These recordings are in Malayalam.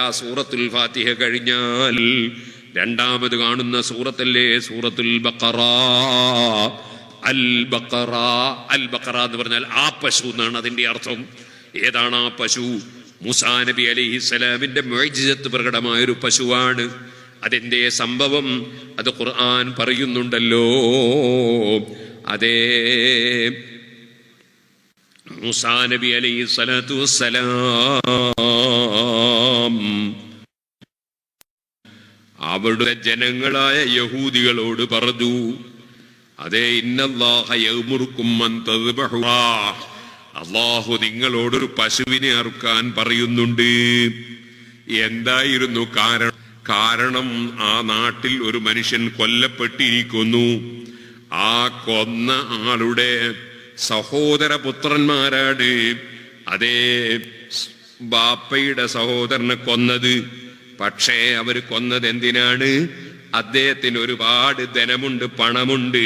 ആ സൂറത്തുൽ ഫാത്തിഹ കഴിഞ്ഞാൽ രണ്ടാമത് കാണുന്ന സൂറത്തല്ലേ? സൂറത്തുൽ ബക്കറ അൽ ബക്കറ അൽ ബക്കറ എന്ന് പറഞ്ഞാൽ ആ പശു എന്നാണ് അതിന്റെ അർത്ഥം. ഏതാണ് ആ പശു? മുസാ നബി അലിഹിസ്സലാമിന്റെ മൊയ്ജിസത്ത് പ്രകടമായ ഒരു പശുവാണ്. അതിന്റെ സംഭവം? അത് ഖുർആൻ പറയുന്നുണ്ടല്ലോ. അതേ മുസാ നബി അലൈഹി സ്വലാത്തു വസ്സലാം. അവരുടെ ജനങ്ങളായ യഹൂദികളോട് പറഞ്ഞു അതേ അള്ളാഹു നിങ്ങളോടൊരു പശുവിനെ അറുക്കാൻ പറയുന്നുണ്ട്. എന്തായിരുന്നു കാരണം? കാരണം ആ നാട്ടിൽ ഒരു മനുഷ്യൻ കൊല്ലപ്പെട്ടിരിക്കുന്നു. ആ കൊന്ന ആളുടെ സഹോദര പുത്രന്മാരാണ് അതേ ബാപ്പയുടെ സഹോദരനെ കൊന്നത്. പക്ഷേ അവർ കൊന്നത് എന്തിനാണ്? അദ്ദേഹത്തിന് ഒരുപാട് ധനമുണ്ട് പണമുണ്ട്.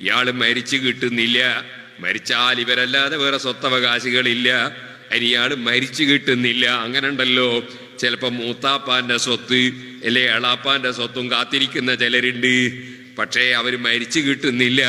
ഇയാൾ മരിച്ചു കിട്ടുന്നില്ല. മരിച്ചാൽ ഇവരല്ലാതെ വേറെ സ്വത്തവകാശികളില്ല. ഇയാൾ മരിച്ചു കിട്ടുന്നില്ല. അങ്ങനെ ഉണ്ടല്ലോ ചിലപ്പോ മൂത്താപ്പാന്റെ സ്വത്ത് അല്ലെ എളാപ്പാന്റെ സ്വത്തും കാത്തിരിക്കുന്ന ചിലരുണ്ട്. പക്ഷേ അവർ മരിച്ചു കിട്ടുന്നില്ല.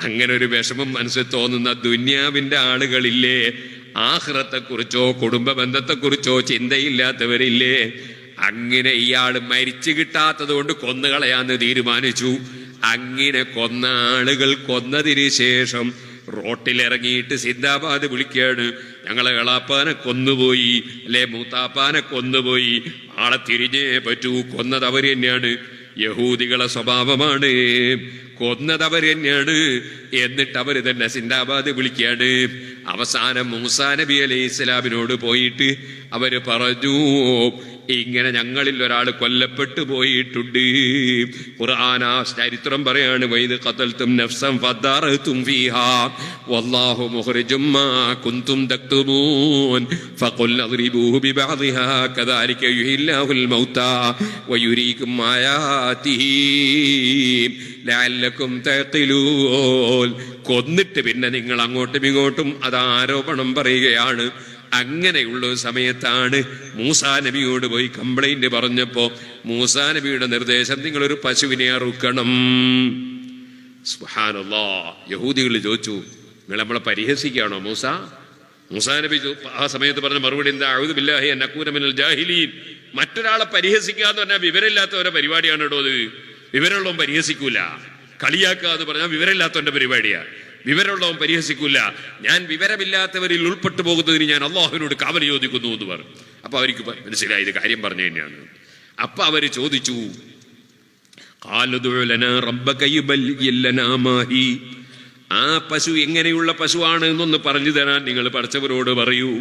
അങ്ങനെ ഒരു വിഷമം മനസ്സിൽ തോന്നുന്ന ദുന്യാവിന്റെ ആളുകളില്ലേ? ആഹ്റത്തെക്കുറിച്ചോ കുടുംബ ബന്ധത്തെക്കുറിച്ചോ ചിന്തയില്ലാത്തവരില്ലേ? അങ്ങനെ ഇയാൾ മരിച്ചു കിട്ടാത്തത് കൊണ്ട് കൊന്നുകളയാന്ന് തീരുമാനിച്ചു. അങ്ങനെ കൊന്ന ആളുകൾ കൊന്നതിന് ശേഷം റോട്ടിലിറങ്ങിയിട്ട് സിദ്ധാബാദ് വിളിക്കുകയാണ്. ഞങ്ങളെ എളാപ്പാനെ കൊന്നുപോയി അല്ലെ മൂത്താപ്പാനെ കൊന്നുപോയി ആളെ തിരിഞ്ഞേ പറ്റൂ കൊന്നത് അവർ തന്നെയാണ്. യഹൂദികളെ സ്വഭാവമാണ്. കൊന്നത് അവർ തന്നെയാണ് എന്നിട്ട് അവർ തന്നെ സിന്ദാബാദ് വിളിക്കുകയാണ് അവസാനം മൂസാ നബി അലൈഹി ഇസ്ലാമിനോട് പോയിട്ട് അവർ പറഞ്ഞു ഇങ്ങനെ ഞങ്ങളിൽ ഒരാൾ കൊല്ലപ്പെട്ടു പോയിട്ടുണ്ട്. ഖുർആൻ ആ ചരിത്രം പറയാണ് വൈദ് ഖതൽതും നഫ്സം ഫദാറതും ഫീഹാ വല്ലാഹു മുഖ്രിജും മാ കുന്തും തക്തുമൂൻ ഫഖുൽ അദ്രിബൂഹു ബിബഅദിഹാ കദാലിക യുഹില്ലാഹുൽ മൗതാ വയുരീകും ആയാതിഹി ലഅല്ലകും തഖിലൂൻ. കൊന്നിട്ട് പിന്നെ നിങ്ങൾ അങ്ങോട്ടും ഇങ്ങോട്ടും അത് ആരോപണം പറയുകയാണ്. അങ്ങനെയുള്ള ഒരു സമയത്താണ് മൂസാ നബിയോട് പോയി കംപ്ലൈന്റ് പറഞ്ഞപ്പോ മൂസാ നബിയുടെ നിർദ്ദേശം നിങ്ങളൊരു പശുവിനെ അറുക്കണം. യഹൂദികൾ ചോദിച്ചു നിങ്ങൾ നമ്മളെ പരിഹസിക്കുകയാണോ മൂസ? മൂസാ നബി ആ സമയത്ത് പറഞ്ഞ മറുപടി എന്താ? മറ്റൊരാളെ പരിഹസിക്കാന്ന് പറഞ്ഞാൽ വിവരമില്ലാത്തവരെ പരിപാടിയാണ് കേട്ടോ അത്. വിവരമുള്ളവൻ പരിഹസിക്കൂല. കളിയാക്കുക എന്ന് പറഞ്ഞാൽ വിവരമില്ലാത്തവന്റെ പരിപാടിയാ വിവരമുള്ളവൻ പരിഹസിക്കില്ല ഞാൻ വിവരമില്ലാത്തവരിൽ ഉൾപ്പെട്ടു പോകുന്നതിന് ഞാൻ അള്ളാഹുവിനോട് കാവൽ ചോദിക്കുന്നു എന്ന് പറഞ്ഞു. അപ്പൊ അവർക്ക് മനസ്സിലായത് കാര്യം പറഞ്ഞു തന്നെയാണ്. അപ്പൊ അവർ ചോദിച്ചു ആ പശു എങ്ങനെയുള്ള പശുവാണ് എന്നൊന്ന് പറഞ്ഞു തരാൻ നിങ്ങൾ പഠിച്ചവരോട് പറയൂ.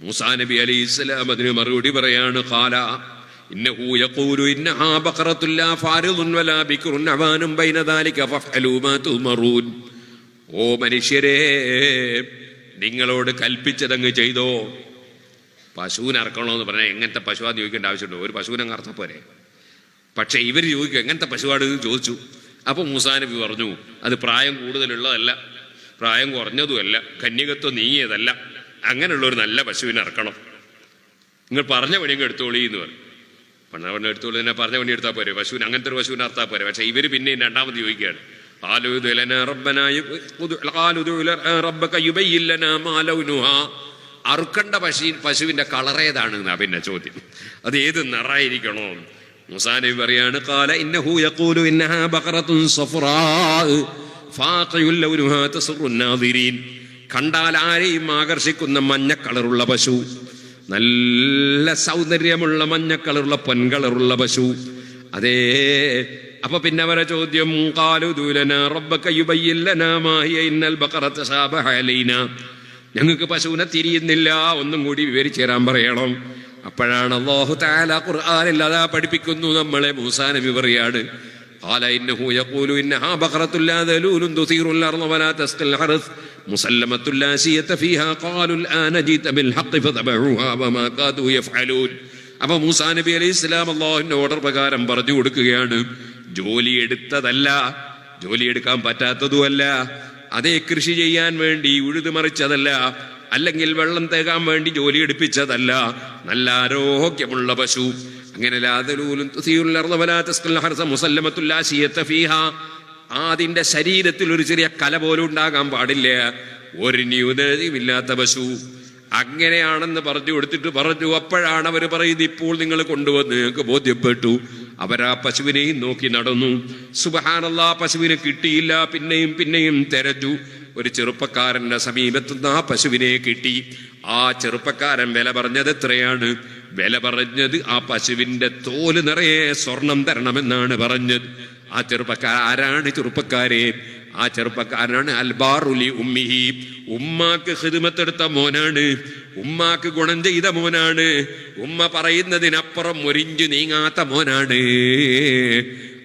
മൂസാ നബി അലി ഇസ്ലാം അതിന് മറുപടി പറയാണ് കാല ഇന്നഹൂയൂൻ ഓ മനുഷ്യരെ നിങ്ങളോട് കൽപ്പിച്ചതങ്ങ് ചെയ്തോ? പശുവിനെ അറക്കണോ എന്ന് പറഞ്ഞാൽ എങ്ങനത്തെ പശുവാന്ന് ചോദിക്കേണ്ട ആവശ്യമുണ്ടോ? ഒരു പശുവിനെ അർത്ഥം പോരെ. പക്ഷെ ഇവർ ചോദിക്കും എങ്ങനത്തെ പശുവാണ് ചോദിച്ചു. അപ്പൊ മൂസാനബി പറഞ്ഞു അത് പ്രായം കൂടുതലുള്ളതല്ല പ്രായം കുറഞ്ഞതുമല്ല കന്യകത്വം നീങ്ങിയതല്ല അങ്ങനെയുള്ള ഒരു നല്ല പശുവിനെ ഇറക്കണം നിങ്ങൾ പറഞ്ഞ പണിയങ്ങ് എടുത്തോളി എന്ന് പറഞ്ഞു. പറഞ്ഞ പണി എടുത്തോളി തന്നെ പറഞ്ഞ പണി എടുത്താൽ പോരെ പശുവിന് അങ്ങനത്തെ ഒരു പശുവിനെ അർത്താൽ പോരെ. പക്ഷെ ഇവർ പിന്നെയും രണ്ടാമത് ചോദിക്കുകയാണ് قالوا ادع لنا ربنا يب- ادع- قالوا ادع لنا ربك يبين لنا ما لونها അറുക്കണ്ട പശു പശുവിന്റെ കളർ ഏതാണ് എന്നാ പിന്നെ ചോദ്യം അത് ഏത് നിറായിരിക്കണോ മുസാ നബി പറയാണ് കാല ഇന്നഹു യഖൂലു ഇന്നഹാ ബഖറത്തുൻ സഫറാ ഫാഖിയുൽ ലൗനുഹാ തസ്റു നാദിരീൻ കണ്ടാൽ ആരെയും ആകർഷിക്കുന്ന മഞ്ഞ കളറുള്ള പശു നല്ല സൗന്ദര്യമുള്ള മഞ്ഞ കളറുള്ള പൊൻകളറുള്ള പശു അതേ അപ്പൊ പിന്നെ അവരെ ചോദ്യം കാലു ദൂലന റബ്ബക യുബയ്യിൻ ലനാ മാ ഹിയ ഇന്നൽ ബഖറത ശാബഹ അലൈനാ ഞങ്ങൾക്ക് പശുവിനെ തിരിയുന്നില്ല ഒന്നും കൂടി വിവരിച്ചു തരാൻ പറയണം അപ്പോഴാണ് അള്ളാഹു താല ഖുർആനിൽ അതാ പഠിപ്പിക്കുന്നു നമ്മളെ മൂസാ നബി പറയാണ് قال إنه يقول إنها بقرة لا ذلول تثير الأرض ولا تسقي الحرث مسلمة لا سية فيها قالوا الآن جئت بالحق فذبحوها وما كادوا يفعلون അപ്പൊ മൂസാ നബി അലൈഹി ഇസ്ലാം അള്ളാഹുവിന്റെ ഓർഡർ പ്രകാരം പറഞ്ഞു കൊടുക്കുകയാണ് ജോലി എടുത്തതല്ല ജോലി എടുക്കാൻ പറ്റാത്തതുമല്ല അതേ കൃഷി ചെയ്യാൻ വേണ്ടി ഉഴുതുമറിച്ചതല്ല അല്ലെങ്കിൽ വെള്ളം തേകാൻ വേണ്ടി ജോലി എടുപ്പിച്ചതല്ല. നല്ല ആരോഗ്യമുള്ള പശു. അങ്ങനെ. അതിന്റെ ശരീരത്തിൽ ഒരു ചെറിയ കല പോലും ഉണ്ടാകാൻ പാടില്ല. ഒരു ന്യൂനതയുമില്ലാത്ത പശു. അങ്ങനെയാണെന്ന് പറഞ്ഞു കൊടുത്തിട്ട് പറഞ്ഞു. അപ്പോഴാണ് അവർ പറയുന്നത് ഇപ്പോൾ നിങ്ങൾ കൊണ്ടുവന്ന് നിങ്ങൾക്ക് ബോധ്യപ്പെട്ടു. അവരാ പശുവിനെയും നോക്കി നടന്നു. സുബഹാനല്ലാ പശുവിന് കിട്ടിയില്ല. പിന്നെയും പിന്നെയും തെരഞ്ഞു. ഒരു ചെറുപ്പക്കാരന്റെ സമീപത്തുനിന്ന് ആ പശുവിനെ കിട്ടി. ആ ചെറുപ്പക്കാരൻ വില പറഞ്ഞത് എത്രയാണ്? വില പറഞ്ഞത് ആ പശുവിന്റെ തോൽ നിറയെ സ്വർണം തരണമെന്നാണ് പറഞ്ഞത്. ആ ചെറുപ്പക്കാർ ആരാണ് ചെറുപ്പക്കാരെ? ആ ചെറുപ്പക്കാരനാണ് അൽബാറുലി ഉമ്മിഹി. ഉമ്മാക്ക് ഹിദ്മത്തെടുത്ത മോനാണ്. ഉമ്മാക്ക് ഗുണം ചെയ്ത മോനാണ്. ഉമ്മ പറയുന്നതിനപ്പുറം ഒരിഞ്ചു നീങ്ങാത്ത മോനാണ്.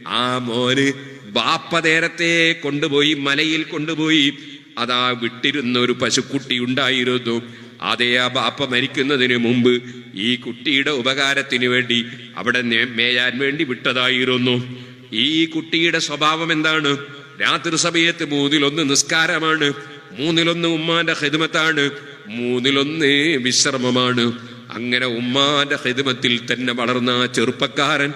ആ മോന് ബാപ്പ നേരത്തെ കൊണ്ടുപോയി മലയിൽ കൊണ്ടുപോയി. അതാ വിട്ടിരുന്ന ഒരു പശുക്കുട്ടി ഉണ്ടായിരുന്നു. അതേ ആ ബാപ്പ മരിക്കുന്നതിന് മുമ്പ് ഈ കുട്ടിയുടെ ഉപകാരത്തിന് വേണ്ടി അവിടെ മേയാൻ വേണ്ടി വിട്ടതായിരുന്നു. ഈ കുട്ടിയുടെ സ്വഭാവം എന്താണ്? രാത്രി സമയത്ത് മൂന്നിലൊന്ന് നിസ്കാരമാണ് മൂന്നിലൊന്ന് ഉമ്മാന്റെ ഹിദ്മത്താണ് മൂന്നിലൊന്ന് വിശ്രമമാണ്. അങ്ങനെ ഉമ്മാന്റെ ഹിദ്മത്തിൽ തന്നെ വളർന്ന ചെറുപ്പക്കാരൻ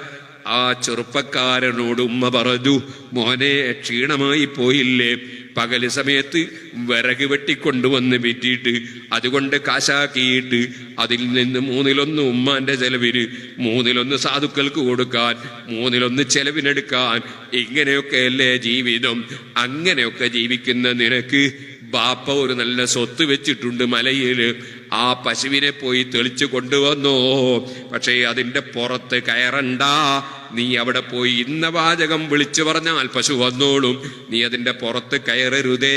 ആ ചെറുപ്പക്കാരനോട് ഉമ്മ പറഞ്ഞു മോനെ ക്ഷീണമായി പോയില്ലേ? പകൽ സമയത്ത് വിറക് വെട്ടിക്കൊണ്ടുവന്ന് വിറ്റിയിട്ട് അതുകൊണ്ട് കാശാക്കിയിട്ട് അതിൽ നിന്ന് മൂന്നിലൊന്ന് ഉമ്മാന്റെ ചെലവിന് മൂന്നിലൊന്ന് സാധുക്കൾക്ക് കൊടുക്കാൻ മൂന്നിലൊന്ന് ചെലവിനെടുക്കാൻ ഇങ്ങനെയൊക്കെയല്ലേ ജീവിതം. അങ്ങനെയൊക്കെ ജീവിക്കുന്ന നിനക്ക് ബാപ്പ ഒരു നല്ല സ്വത്ത് വെച്ചിട്ടുണ്ട് മലയിൽ ആ പശുവിനെ പോയി തെളിച്ചു കൊണ്ടുവന്നോ. പക്ഷേ അതിന്റെ പുറത്ത് കയറണ്ട. നീ അവിടെ പോയി ഇന്ന വാചകം വിളിച്ചു പറഞ്ഞാൽ പശു വന്നോളും. നീ അതിന്റെ പുറത്ത് കയറരുതേ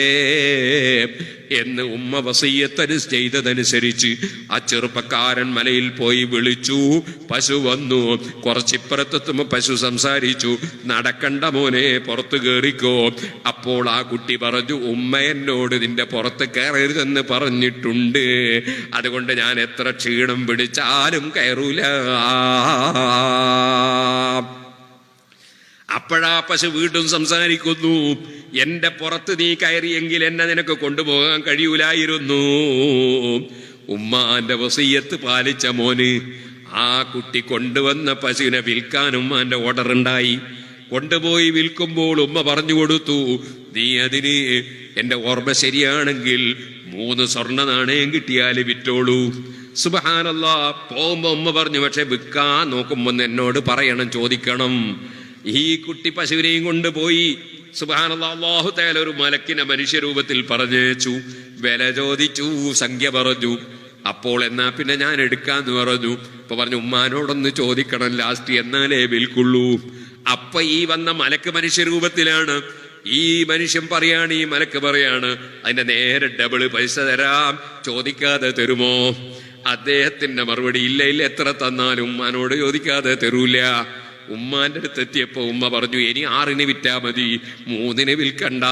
എന്ന് ഉമ്മ വസയ്യത്തന് ചെയ്തതനുസരിച്ച് ആ ചെറുപ്പക്കാരൻ മലയിൽ പോയി വിളിച്ചു. പശു വന്നു. കുറച്ചിപ്പുറത്തെത്തുമ്പോ പശു സംസാരിച്ചു. നടക്കണ്ട മോനെ പുറത്ത് കയറിക്കോ അപ്പോൾ ആ കുട്ടി പറഞ്ഞു ഉമ്മ എന്നോട് നിന്റെ പുറത്ത് കയറരുതെന്ന് പറഞ്ഞിട്ടുണ്ട്. അതുകൊണ്ട് ഞാൻ എത്ര ക്ഷീണം പിടിച്ചാലും കയറൂല. അപ്പോഴാ പശു വീണ്ടും സംസാരിക്കുന്നു. എന്റെ പുറത്ത് നീ കയറിയെങ്കിൽ എന്നെ നിനക്ക് കൊണ്ടുപോകാൻ കഴിയൂലായിരുന്നു. ഉമ്മാന്റെ വസയ്യത്ത് പാലിച്ച മോന് ആ കുട്ടി കൊണ്ടുവന്ന പശുവിനെ വിൽക്കാൻ ഉമ്മാന്റെ ഓർഡർ ഉണ്ടായി. കൊണ്ടുപോയി വിൽക്കുമ്പോൾ ഉമ്മ പറഞ്ഞു കൊടുത്തു നീ അതിന് എന്റെ ഓർമ്മ ശരിയാണെങ്കിൽ മൂന്ന് സ്വർണ നാണയം കിട്ടിയാൽ വിറ്റോളൂ. സുബഹാനല്ല പോകുമ്പോ ഉമ്മ പറഞ്ഞു പക്ഷെ വിൽക്കാൻ നോക്കുമ്പോ എന്നോട് പറയണം ചോദിക്കണം. ഈ കുട്ടി പശുവിനെയും കൊണ്ടുപോയി. സുബഹാനല്ലാ അള്ളാഹു തേല ഒരു മലക്കിനെ മനുഷ്യരൂപത്തിൽ പറഞ്ഞു വില ചോദിച്ചു സംഖ്യ പറഞ്ഞു. അപ്പോൾ എന്നാ പിന്നെ ഞാൻ എടുക്കാന്ന് പറഞ്ഞു. ഇപ്പൊ പറഞ്ഞു ഉമ്മാനോടൊന്ന് ചോദിക്കണം ലാസ്റ്റ് എന്നാലേ വിൽക്കുള്ളൂ. അപ്പൊ ഈ വന്ന മലക്ക് മനുഷ്യരൂപത്തിലാണ്. ഈ മനുഷ്യൻ പറയാണ് ഈ മലക്ക് പറയാണ് അതിന്റെ നേരെ ഡബിൾ പൈസ തരാം ചോദിക്കാതെ തരുമോ? അദ്ദേഹത്തിന്റെ മറുപടി ഇല്ല ഇല്ല എത്ര തന്നാലും ഉമ്മാനോട് ചോദിക്കാതെ തരൂല. ഉമ്മാന്റെ അടുത്ത് എത്തിയപ്പോ ഉമ്മ പറഞ്ഞു ഇനി ആറിന് വിറ്റാ മതി മൂന്നിന് വിൽക്കണ്ട.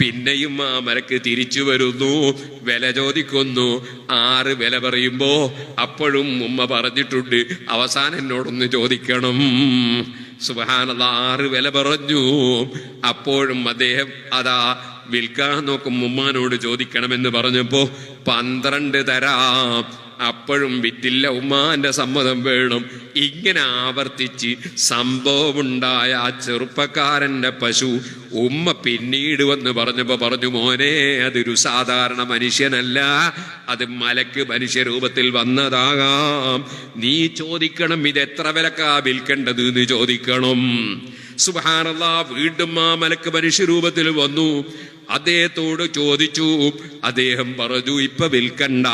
പിന്നെയും ആ മരക്ക് തിരിച്ചു വരുന്നു വില ചോദിക്കുന്നു. ആറ് വില പറയുമ്പോ അപ്പോഴും ഉമ്മ പറഞ്ഞിട്ടുണ്ട് അവസാനം എന്നോടൊന്ന് ചോദിക്കണം. സുഹാനത ആറ് വില പറഞ്ഞു. അപ്പോഴും അദ്ദേഹം അതാ വിൽക്കാൻ നോക്കും ഉമ്മാനോട് ചോദിക്കണമെന്ന് പറഞ്ഞപ്പോ പന്ത്രണ്ട് തരാം. അപ്പോഴും വിറ്റില്ല. ഉമ്മാന്റെ സമ്മതം വേണം. ഇങ്ങനെ ആവർത്തിച്ച് സംഭവമുണ്ടായ ആ ചെറുപ്പക്കാരന്റെ പശു ഉമ്മ പിന്നീട് വന്ന് പറഞ്ഞപ്പോ പറഞ്ഞു മോനെ അതൊരു സാധാരണ മനുഷ്യനല്ല. അത് മലക്ക് മനുഷ്യരൂപത്തിൽ വന്നതാകാം. നീ ചോദിക്കണം ഇത് എത്ര വിലക്കാ വിൽക്കേണ്ടത് എന്ന് ചോദിക്കണം. സുബാനല്ല വീണ്ടും ആ മലക്ക് മനുഷ്യരൂപത്തിൽ വന്നു. അദ്ദേഹത്തോട് ചോദിച്ചു അദ്ദേഹം പറഞ്ഞു ഇപ്പൊ വിൽക്കണ്ട.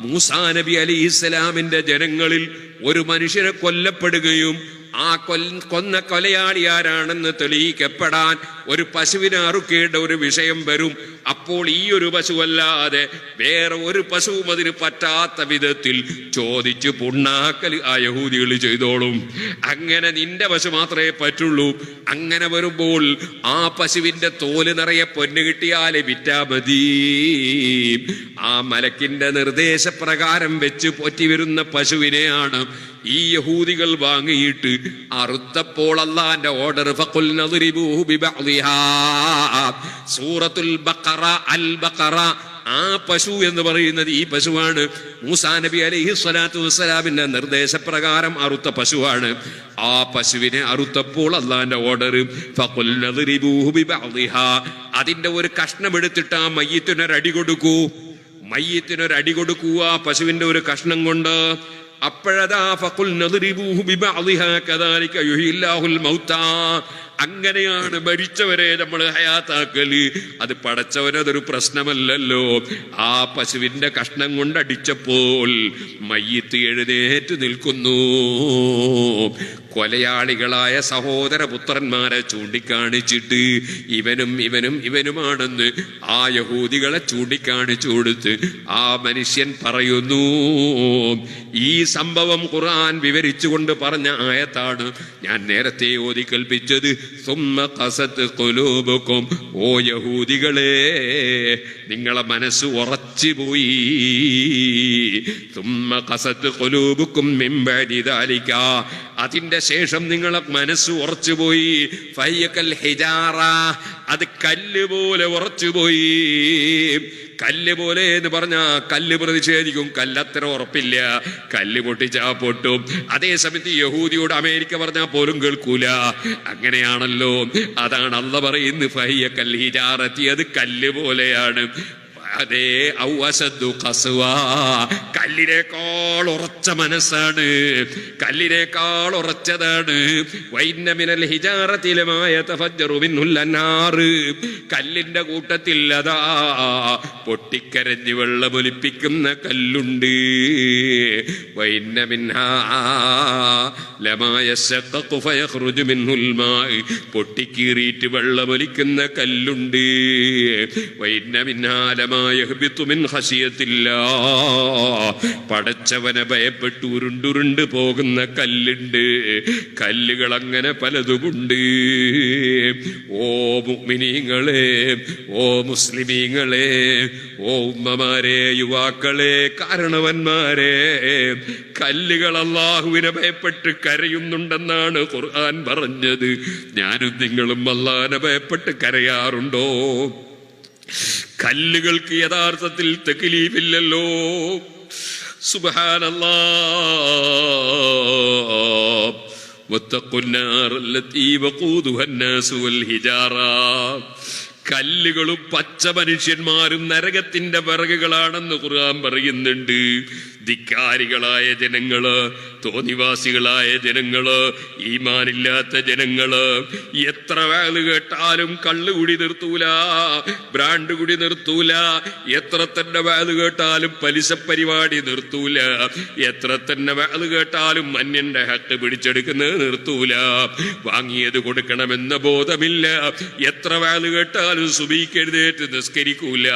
മൂസാ നബി അലി ഇസ്ലാമിന്റെ ജനങ്ങളിൽ ഒരു മനുഷ്യനെ കൊല്ലപ്പെടുകയും ആ കൊൽ കൊന്ന കൊലയാളി ആരാണെന്ന് തെളിയിക്കപ്പെടാൻ ഒരു പശുവിനെ അറുക്കേണ്ട ഒരു വിഷയം വരും. അപ്പോൾ ഈ ഒരു പശുവല്ലാതെ വേറെ ഒരു പശുവും അതിന് പറ്റാത്ത വിധത്തിൽ ചോദിച്ച് പുണ്ണാക്കൽ ആ യഹൂദികൾ ചെയ്തോളും. അങ്ങനെ നിന്റെ പശു മാത്രമേ പറ്റുള്ളൂ. അങ്ങനെ വരുമ്പോൾ ആ പശുവിന്റെ തോൽ നിറയെ പൊന്ന് കിട്ടിയാലേ വിറ്റാ മതി. ആ മലക്കിന്റെ നിർദ്ദേശപ്രകാരം വെച്ച് പൊറ്റി വരുന്ന പശുവിനെയാണ് ഈ യഹൂദികൾ വാങ്ങിയിട്ട് അറുത്തപ്പോൾ അള്ളാന്റെ ഓർഡർ ഫഖുൽ നദ്രിബൂഹു. സൂറത്തുൽ ബക്കറ അൽ ബക്കറ ആ പശു എന്ന് പറയുന്നത് ഈ പശുവാണ്. മൂസാ നബി അലൈഹി സ്വലാത്തു വസ്സലാമിന്റെ നിർദ്ദേശപ്രകാരം അറുത്ത പശുവാണ്. ആ പശുവിനെ അറുത്തപ്പോൾ അള്ളാന്റെ ഓർഡർ അതിന്റെ ഒരു കഷ്ണം എടുത്തിട്ട് ആ മയ്യത്തിനൊരടി കൊടുക്കൂ. മയ്യത്തിനൊരടി കൊടുക്കൂ ആ പശുവിന്റെ ഒരു കഷ്ണം കൊണ്ട്. അപ്പോഴതാ ഫഖുൽ അങ്ങനെയാണ് മരിച്ചവരെ നമ്മൾ ഹയാത്താക്കൽ. അത് പടച്ചവനതൊരു പ്രശ്നമല്ലല്ലോ. ആ പശുവിന്റെ കഷ്ണം കൊണ്ടടിച്ചപ്പോൾ മയ്യത്ത് എഴുന്നേറ്റ് നിൽക്കുന്നു. കൊലയാളികളായ സഹോദര പുത്രന്മാരെ ചൂണ്ടിക്കാണിച്ചിട്ട് ഇവനും ഇവനും ഇവനുമാണെന്ന് ആ യഹൂദികളെ ചൂണ്ടിക്കാണിച്ചു കൊടുത്ത് ആ മനുഷ്യൻ പറയുന്നു ഈ സംഭവം ഖുർആൻ വിവരിച്ചുകൊണ്ട് പറഞ്ഞ ആയത്താണ് ഞാൻ നേരത്തെ ഓതി കൽപ്പിച്ചത് സുമ്മ ഖസത്ത് ഖുലൂബുക്കും ഓ യഹൂദികളെ നിങ്ങളെ മനസ്സ് ഉറച്ചു പോയി. സുമ്മ ഖസത്ത് ഖുലൂബുക്കും മിൻ ബഅദി ദാലിക അതിന്റെ ശേഷം നിങ്ങളെ മനസ്സ് ഉറച്ചുപോയി ഫയ്യക്കൽ ഹിജാറ. അത് കല്ല് പോലെ ഉറച്ചുപോയി കല്ല് പോലെ എന്ന് പറഞ്ഞാ കല്ല് പ്രതിഷേധിക്കും. കല്ലത്ര ഉറപ്പില്ല. കല്ല് പൊട്ടിച്ചാ പൊട്ടും. അതേ സമയത്ത് യഹൂദിയോട് അമേരിക്ക പറഞ്ഞാൽ പോലും കേൾക്കൂല. അങ്ങനെയാണല്ലോ. അതാണ് അല്ല പറയുന്നത്. ഫയ്യ കല്ല് ഹിജാറത്തി. അത് കല്ല് പോലെയാണ്. അതേ ഔവസദ്ദു കസുവ. കല്ലിനേക്കാൾ ഉറച്ച മനസ്സാണ്. കല്ലിനേക്കാൾ ഉറച്ചതാണ്. വൈന്നമിനൽ ഹിജാറത്തിലുമായ തഫജ്ജറുമിന്നുല്ലന്നാറ് കല്ലിന്റെ കൂട്ടത്തിൽ അതാ പൊട്ടിക്കരഞ്ഞ് വെള്ളമൊലിപ്പിക്കുന്ന കല്ലുണ്ട്. വൈന്നമിൻഹാ ലമായ പൊട്ടിക്കീറിയിട്ട് വെള്ളമൊലിക്കുന്ന കല്ലുണ്ട്. ഖശിയത്തില്ലാ പടച്ചവനെ ഭയപ്പെട്ട് ഉരുണ്ടുരുണ്ട് പോകുന്ന കല്ലുണ്ട്. കല്ലുകൾ അങ്ങനെ പലതുമുണ്ട്. ഓ മുഅ്മിനീങ്ങളെ ഓ മുസ്ലിമീങ്ങളെ ഓ ഉമ്മമാരെ യുവാക്കളെ കാരണവന്മാരെ കല്ലുകൾ അള്ളാഹുവിനെ ഭയപ്പെട്ട് കരയുന്നുണ്ടെന്നാണ് ഖുർആൻ പറഞ്ഞത്. ഞാനും നിങ്ങളും അള്ളാഹിനെ ഭയപ്പെട്ട് കരയാറുണ്ടോ? കല്ലുകൾക്ക് യഥാർത്ഥത്തിൽ തെക്കിലീഫില്ലല്ലോ കല്ലുകളും പച്ച മനുഷ്യന്മാരും നരകത്തിന്റെ വിറകുകളാണെന്ന് ഖുർആൻ പറയുന്നുണ്ട്. ധിക്കാരികളായ ജനങ്ങൾ തോന്നിവാസികളായ ജനങ്ങൾ ഈമാനില്ലാത്ത ജനങ്ങൾ. എത്ര വേൾ കേട്ടാലും കള്ള് കുടി നിർത്തൂല ബ്രാൻഡ് കുടി നിർത്തൂല. എത്ര തന്നെ വേൾ കേട്ടാലും പലിശ പരിപാടി നിർത്തൂല. എത്ര തന്നെ വേൾ കേട്ടാലും മന്യന്റെ ഹക്ക് പിടിച്ചെടുക്കുന്നത് നിർത്തൂല. വാങ്ങിയത് കൊടുക്കണമെന്ന ബോധമില്ല. എത്ര വേൾ കേട്ടാലും സുബീക്കെഴുതേറ്റ് നിസ്കരിക്കൂല.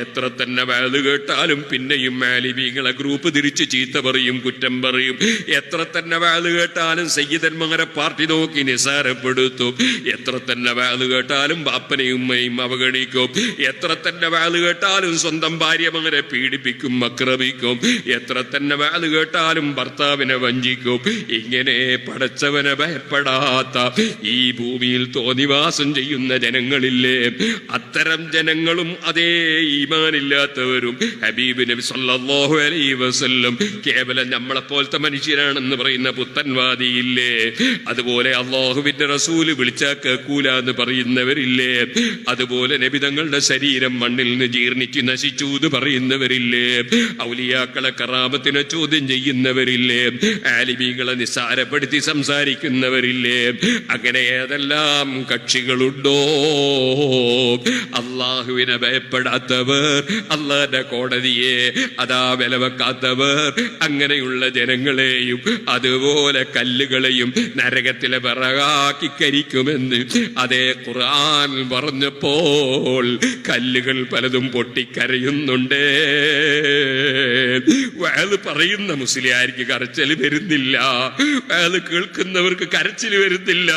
എത്ര തന്നെ വേൾ കേട്ടാലും പിന്നെയും മാലിമീങ്ങളെ ഗ്രൂപ്പ് തിരിച്ച് ചീത്ത പറയും കുറ്റം പറയും. എത്ര തന്നെ വേൾ കേട്ടാലും സയ്യിദന്മാരെ പാർട്ടി നോക്കി നിസാരപ്പെടുത്തും. എത്ര തന്നെ വേൾ കേട്ടാലും ബാപ്പനെയും ഉമ്മയും അവഗണിക്കും. എത്ര തന്നെ വേൾ കേട്ടാലും സ്വന്തം ഭാര്യമാരെ പീഡിപ്പിക്കും അക്രമിക്കും. എത്ര തന്നെ വേൾ കേട്ടാലും ഭർത്താവിനെ വഞ്ചിക്കും. ഇങ്ങനെ പടച്ചവനെ ഭയപ്പെടാത്ത ഈ ഭൂമിയിൽ തോന്നിവാസം ചെയ്യുന്ന ജനങ്ങളില്ലേ? അത്തരം ജനങ്ങളും അതേ ഈമാനില്ലാത്തവരും. ഹബീബ് നബി സല്ലല്ലാഹു അലൈഹി വസല്ലം കേവലം നമ്മളെ പോലത്തെ മനുഷ്യരാണെന്ന് പറയുന്ന പുത്തൻവാദിയില്ലേ? അതുപോലെ അള്ളാഹുവിന്റെ റസൂൽ വിളിച്ചാ കേൾക്കൂല എന്ന് പറയുന്നവരില്ലേ? അതുപോലെ നബിതങ്ങളുടെ ശരീരം മണ്ണിൽ നിന്ന് ജീർണിച്ച് നശിച്ചു എന്ന് പറയുന്നവരില്ലേ? ഔലിയാക്കളെ കറാമത്തിനെ ചോദ്യം ചെയ്യുന്നവരില്ലേ? ആലിമീങ്ങളെ നിസ്സാരപ്പെടുത്തി സംസാരിക്കുന്നവരില്ലേ? അങ്ങനെ ഏതെല്ലാം കക്ഷികളുണ്ടോ? അള്ളാഹുവിനെ ഭയപ്പെടാത്തവർ അള്ളാന്റെ കോടതിയെ അതാ വില വെക്കാത്തവർ അങ്ങനെയുള്ള ജനങ്ങളെയും അതുപോലെ കല്ലുകളെയും നരകത്തിലെ വിറകാക്കി കരിക്കുമെന്ന് അതേ ഖുർആൻ പറഞ്ഞപ്പോൾ കല്ലുകൾ പലതും പൊട്ടിക്കരയുന്നുണ്ടേ. വയത് പറയുന്ന മുസ്ലിയാർക്ക് കരച്ചൽ വരുന്നില്ല. വയത് കേൾക്കുന്നവർക്ക് കരച്ചിൽ വരുന്നില്ല.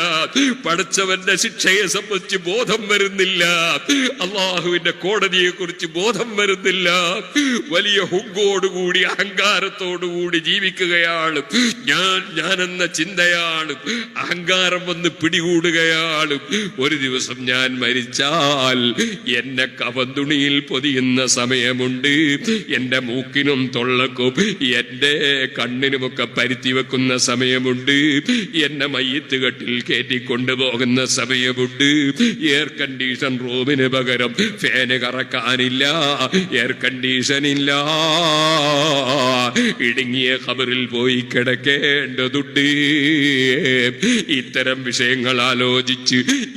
പഠിച്ചവന്റെ ശിക്ഷയെ സംബന്ധിച്ച് ബോധം വരുന്നില്ല. അള്ളാഹുവിന്റെ കോടതിയെ കുറിച്ച് ബോധം വരുന്നില്ല. വലിയ ഹുങ്കോടുകൂടി അഹങ്കാരത്തോടുകൂടി ജീവിക്കുകയാണ് ഞാൻ ഞാൻ എന്ന ചിന്തയാണ് അഹങ്കാരം വന്ന് പിടികൂടുകയാണ് ഒരു ദിവസം ഞാൻ മരിച്ചാൽ എന്നെ കവന്തുണിയിൽ പൊതിയുന്ന സമയമുണ്ട്. എന്റെ മൂക്കിനും തൊള്ളക്കും എന്റെ കണ്ണിനുമൊക്കെ പരുത്തി വെക്കുന്ന സമയമുണ്ട്. എന്നെ മയ്യത്ത് കെട്ടിൽ കയറ്റിക്കൊണ്ടുപോകുന്ന സമയമുണ്ട്. എയർ കണ്ടീഷൻ റൂമിന് പകരം ഫാന് കറക്കാനില്ല. എയർ കണ്ടീഷൻ ഇല്ല. ഇടുങ്ങിയ ഖബറിൽ പോയി കിടക്കേണ്ടതുണ്ട് ഇത്തരം വിഷയങ്ങൾ ആലോചിച്ച്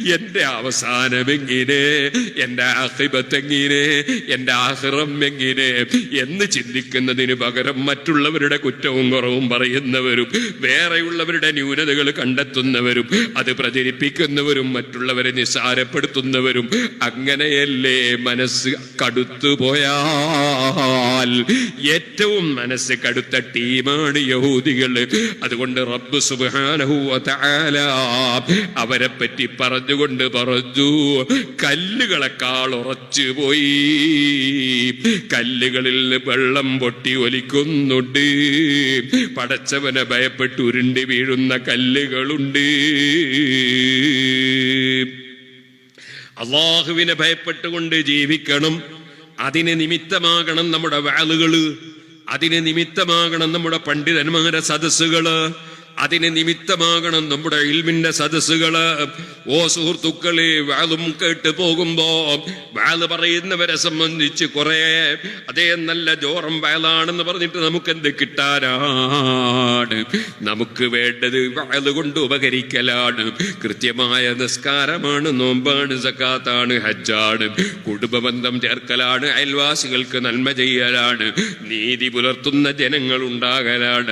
എന്റെ അവസാനം എങ്ങനെ എന്റെ ആഹിബത്ത് എങ്ങനെ എന്റെ ആഹ്റം എങ്ങനെ എന്ന് ചിന്തിക്കുന്നതിന് പകരം മറ്റുള്ളവരുടെ കുറ്റവും കുറവും പറയുന്നവരും വേറെയുള്ളവരുടെ ന്യൂനതകൾ കണ്ടെത്തുന്നവരും അത് പ്രചരിപ്പിക്കുന്നവരും മറ്റുള്ളവരെ നിസ്സാരപ്പെടുത്തുന്നവരും അങ്ങനെയല്ലേ മനസ്സ് കടുത്തുപോയാൽ? ഏറ്റവും മനസ്സ് കടുത്ത ടീമാണ് യഹൂദികൾ അതുകൊണ്ട് റബ്ബ് അവരെ പറ്റി പറഞ്ഞുകൊണ്ട് പറഞ്ഞു കല്ലുകളെക്കാൾ ഉറച്ചു പോയി. കല്ലുകളിൽ വെള്ളം പൊട്ടി ഒലിക്കുന്നുണ്ട്. പടച്ചവനെ ഭയപ്പെട്ട് ഉരുണ്ടി വീഴുന്ന കല്ലുകളുണ്ട്. അള്ളാഹുവിനെ ഭയപ്പെട്ടുകൊണ്ട് ജീവിക്കണം. അതിന് നിമിത്തമാകണം നമ്മുടെ വാളുകൾ. അതിന് നിമിത്തമാകണം നമ്മുടെ പണ്ഡിതന്മാരെ സദസ്സുകൾ. അതിന് നിമിത്തമാകണം നമ്മുടെ ഇൽമിന്റെ സദസ്സുകൾ. ഓ സുഹൃത്തുക്കളെ വാളും കേട്ട് പോകുമ്പോ വാൾ പറയുന്നവരെ സംബന്ധിച്ച് കുറെ അതേ നല്ല ജോറം വാളാണെന്ന് പറഞ്ഞിട്ട് നമുക്ക് എന്ത് കിട്ടാനാണ്? നമുക്ക് വേണ്ടത് വാൾ കൊണ്ട് ഉപകരിക്കലാണ്. കൃത്യമായ നിസ്കാരമാണ് നോമ്പാണ് സക്കാത്താണ് ഹജ്ജാണ്. കുടുംബബന്ധം ചേർക്കലാണ് അയൽവാസികൾക്ക് നന്മ ചെയ്യലാണ്. നീതി പുലർത്തുന്ന ജനങ്ങൾ ഉണ്ടാകലാണ്